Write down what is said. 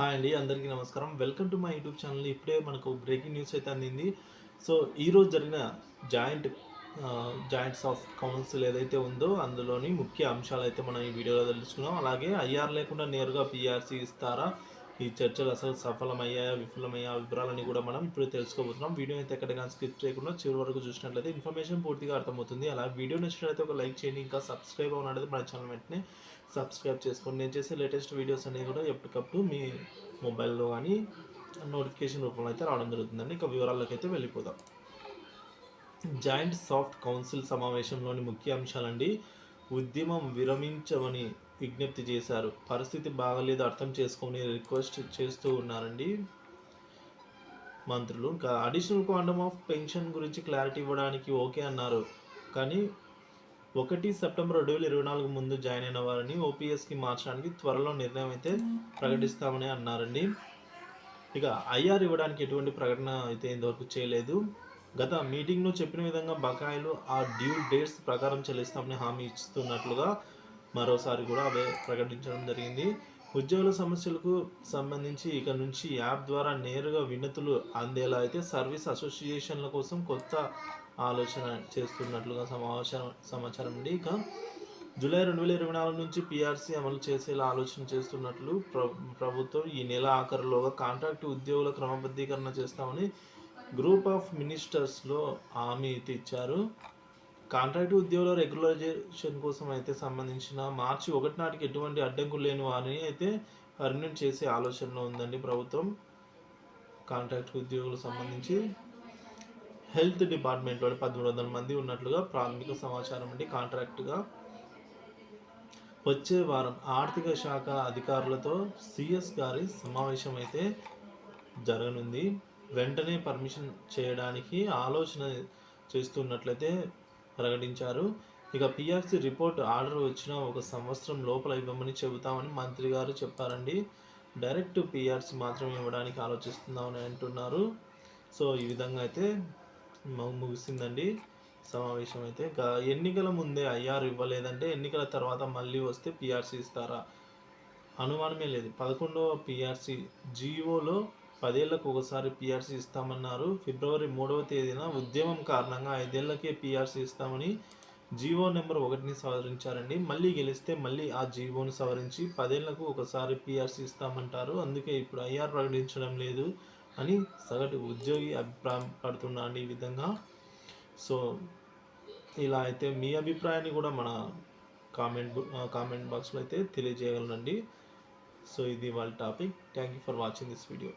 Hi అండి అందరికీ నమస్కారం. Welcome to my YouTube channel ఇప్పుడే మనకు బ్రేకింగ్ న్యూస్ అయితే అందింది. సో ఈరోజు జరిగిన జాయింట్ జాయింట్స్ ఆఫ్ కౌన్సిల్ ఏదైతే ఉందో అందులోని ముఖ్య అంశాలు అయితే మనం ఈ వీడియోలో తెలుసుకున్నాం. అలాగే ఐఆర్ లేకుండా నేరుగా పిఆర్సీ ఇస్తారా? ఈ చర్చలు అసలు సఫలమయ్యాయా విఫలమయ్యా వివరాలని కూడా మనం ఇప్పుడు తెలుసుకోబోతున్నాం. వీడియో అయితే ఎక్కడైనా స్కిప్ చేయకుండా చివరి వరకు చూసినట్లయితే ఇన్ఫర్మేషన్ పూర్తిగా అర్థమవుతుంది. అలా వీడియో నచ్చినట్లయితే ఒక లైక్ చేయండి. ఇంకా సబ్స్క్రైబ్ అవునట్లయితే మన ఛానల్ వెంటనే సబ్స్క్రైబ్ చేసుకోండి నేను చేసే లేటెస్ట్ వీడియోస్ అనేవి కూడా ఎప్పటికప్పుడు మీ మొబైల్లో కానీ నోటిఫికేషన్ రూపంలో అయితే రావడం జరుగుతుందండి. ఇక వివరాల్లోకి అయితే వెళ్ళిపోదాం. జాయింట్ సాఫ్ట్ కౌన్సిల్ సమావేశంలోని ముఖ్య అంశాలండి. ఉద్యమం విరమించమని విజ్ఞప్తి చేశారు. పరిస్థితి బాగలేదు అర్థం చేసుకొని రిక్వెస్ట్ చేస్తూ ఉన్నారండి మంత్రులు. ఇంకా అడిషనల్ క్వాంటమ్ ఆఫ్ పెన్షన్ గురించి క్లారిటీ ఇవ్వడానికి ఓకే అన్నారు. కానీ ఒకటి సెప్టెంబర్ రెండు వేల ఇరవై నాలుగు ముందు జాయిన్ అయిన వారిని ఓపీఎస్కి మార్చడానికి త్వరలో నిర్ణయం అయితే ప్రకటిస్తామని అన్నారండి. ఇక ఐఆర్ ఇవ్వడానికి ఎటువంటి ప్రకటన అయితే ఇంతవరకు చేయలేదు. గత మీటింగ్లో చెప్పిన విధంగా బకాయిలు ఆ డ్యూ డేట్స్ ప్రకారం చెల్లిస్తామని హామీ ఇస్తున్నట్లుగా మరోసారి కూడా అవే ప్రకటించడం జరిగింది. ఉద్యోగుల సమస్యలకు సంబంధించి ఇక నుంచి యాప్ ద్వారా నేరుగా వినతులు అందేలా అయితే సర్వీస్ అసోసియేషన్ల కోసం కొత్త ఆలోచన చేస్తున్నట్లుగా సమాచారం సమాచారం అండి ఇక జూలై రెండు వేల ఇరవై నాలుగు నుంచి పీఆర్సీ అమలు చేసేలా ఆలోచన చేస్తున్నట్లు ప్ర ప్రభుత్వం ఈ నెల ఆఖరులోగా కాంట్రాక్ట్ ఉద్యోగుల క్రమబద్ధీకరణ చేస్తామని గ్రూప్ ఆఫ్ మినిస్టర్స్లో హామీ ఇచ్చారు. కాంట్రాక్ట్ ఉద్యోగుల రెగ్యులరైజేషన్ కోసం అయితే సంబంధించిన మార్చి ఒకటి నాటికి ఎటువంటి అడ్డంకులు లేని వారిని అయితే పర్మనెంట్ చేసే ఆలోచనలో ఉందండి ప్రభుత్వం. కాంట్రాక్ట్ ఉద్యోగులకు సంబంధించి హెల్త్ డిపార్ట్మెంట్లో పదమూడు వందల మంది ఉన్నట్లుగా ప్రాథమిక సమాచారం అండి. కాంట్రాక్ట్గా వచ్చే వారం ఆర్థిక శాఖ అధికారులతో సిఎస్ గారి సమావేశం అయితే జరగనుంది. వెంటనే పర్మిషన్ చేయడానికి ఆలోచన చేస్తున్నట్లయితే ప్రకటించారు. ఇక పిఆర్సీ రిపోర్ట్ ఆర్డర్ వచ్చిన ఒక సంవత్సరం లోపల ఇవ్వమని చెబుతామని మంత్రి గారు చెప్పారండి. డైరెక్ట్ పిఆర్సీ మాత్రం ఇవ్వడానికి ఆలోచిస్తున్నామని అంటున్నారు. సో ఈ విధంగా అయితే ముగిసిందండి సమావేశం అయితే. ఎన్నికల ముందే ఐఆర్ ఇవ్వలేదంటే ఎన్నికల తర్వాత మళ్ళీ వస్తే పిఆర్సీ ఇస్తారా? అనుమానమే లేదు. పదకొండవ పిఆర్సీ జీవోలో పదేళ్ళకు ఒకసారి పిఆర్సీ ఇస్తామన్నారు. ఫిబ్రవరి మూడవ తేదీన ఉద్యమం కారణంగా ఐదేళ్ళకే పిఆర్సీ ఇస్తామని జీవో నెంబర్ ఒకటిని సవరించారండి. మళ్ళీ గెలిస్తే మళ్ళీ ఆ జీవోను సవరించి పదేళ్ళకు ఒకసారి పిఆర్సీ ఇస్తామంటారు. అందుకే ఇప్పుడు ఐఆర్ ప్రకటించడం లేదు అని సగటు ఉద్యోగి అభిప్రాయం పడుతున్నా అండి ఈ విధంగా. సో ఇలా అయితే మీ అభిప్రాయాన్ని కూడా మన కామెంట్ కామెంట్ బాక్స్లో అయితే తెలియజేయగలనండి. సో ఇది వాళ్ళ topic. Thank you for watching this video.